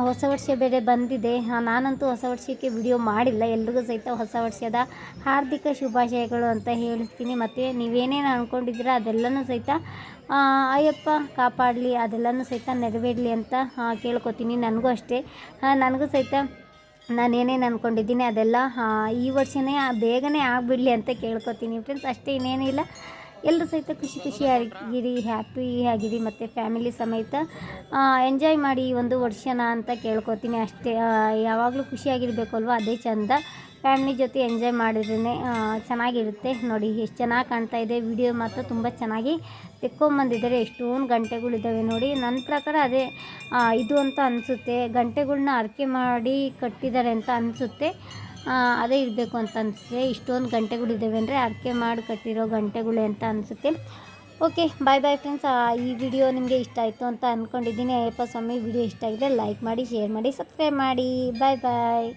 ಹೊಸ ವರ್ಷ ಬೇರೆ ಬಂದಿದೆ. ನಾನಂತೂ ಹೊಸ ವರ್ಷಕ್ಕೆ ವಿಡಿಯೋ ಮಾಡಿಲ್ಲ. ಎಲ್ರಿಗೂ ಸಹಿತ ಹೊಸ ವರ್ಷದ ಹಾರ್ದಿಕ ಶುಭಾಶಯಗಳು ಅಂತ ಹೇಳಿಸ್ತೀನಿ. ಮತ್ತು ನೀವೇನೇನು ಅಂದ್ಕೊಂಡಿದ್ದೀರಾ ಅದೆಲ್ಲನೂ ಸಹಿತ ಅಯ್ಯಪ್ಪ, ಕಾಪಾಡಲಿ ಅದೆಲ್ಲನೂ ಸಹಿತ ನೆರವೇರಲಿ ಅಂತ ಕೇಳ್ಕೊತೀನಿ. ನನಗೂ ಅಷ್ಟೇ. ನನಗೂ ಸಹಿತ ನಾನು ಏನೇನು ಅಂದ್ಕೊಂಡಿದ್ದೀನಿ ಅದೆಲ್ಲ ಈ ವರ್ಷನೇ ಬೇಗನೆ ಆಗಿಬಿಡಲಿ ಅಂತ ಕೇಳ್ಕೊತೀನಿ ಫ್ರೆಂಡ್ಸ್ ಅಷ್ಟೇ ಇನ್ನೇನಿಲ್ಲ ಎಲ್ಲರೂ ಸಹಿತ ಖುಷಿ ಖುಷಿಯಾಗಿರಿ ಹ್ಯಾಪಿ ಆಗಿರಿ ಮತ್ತು ಫ್ಯಾಮಿಲಿ ಸಮೇತ. ಎಂಜಾಯ್ ಮಾಡಿ ಒಂದು ವರ್ಷನ ಅಂತ ಕೇಳ್ಕೊತೀನಿ ಅಷ್ಟೇ. ಯಾವಾಗಲೂ ಖುಷಿಯಾಗಿರಬೇಕು ಅಲ್ವಾ ಅದೇ ಚಂದ. ಫ್ಯಾಮಿಲಿ ಜೊತೆ ಎಂಜಾಯ್ ಮಾಡಿದ್ರೇ ಚೆನ್ನಾಗಿರುತ್ತೆ. ನೋಡಿ, ಎಷ್ಟು ಚೆನ್ನಾಗಿ ಕಾಣ್ತಾ ಇದೆ. ವಿಡಿಯೋ ಮಾತ್ರ ತುಂಬ ಚೆನ್ನಾಗಿ ತೆಕ್ಕೊಂಬಂದಿದ್ದಾರೆ. ಎಷ್ಟೊಂದು ಗಂಟೆಗಳಿದ್ದಾವೆ ನೋಡಿ. ನನ್ನ ಪ್ರಕಾರ ಅದೇ ಇದು ಅಂತ ಅನಿಸುತ್ತೆ. ಗಂಟೆಗಳನ್ನ ಅರಕೆ ಮಾಡಿ ಕಟ್ಟಿದ್ದಾರೆ ಅಂತ ಅನಿಸುತ್ತೆ. ಅದೇ ಇರಬೇಕು ಅಂತ ಅನಿಸುತ್ತೆ. ಇಷ್ಟೊಂದು ಗಂಟೆಗಳಿದ್ದಾವೆ ಅಂದರೆ ಅರಕೆ ಮಾಡಿ ಕಟ್ಟಿರೋ ಗಂಟೆಗಳೇ ಅಂತ ಅನಿಸುತ್ತೆ. Okay, bye bye friends. ಈ ವಿಡಿಯೋ ನಿಮಗೆ ಇಷ್ಟ ಆಯಿತು ಅಂತ ಅಂದ್ಕೊಂಡಿದ್ದೀನಿ ಅಯ್ಯಪ್ಪ ಸ್ವಾಮಿ, ವಿಡಿಯೋ ಇಷ್ಟ ಆಗಿದೆ ಲೈಕ್ ಮಾಡಿ, ಶೇರ್ ಮಾಡಿ, ಸಬ್ಸ್ಕ್ರೈಬ್ ಮಾಡಿ. ಬಾಯ್ ಬಾಯ್.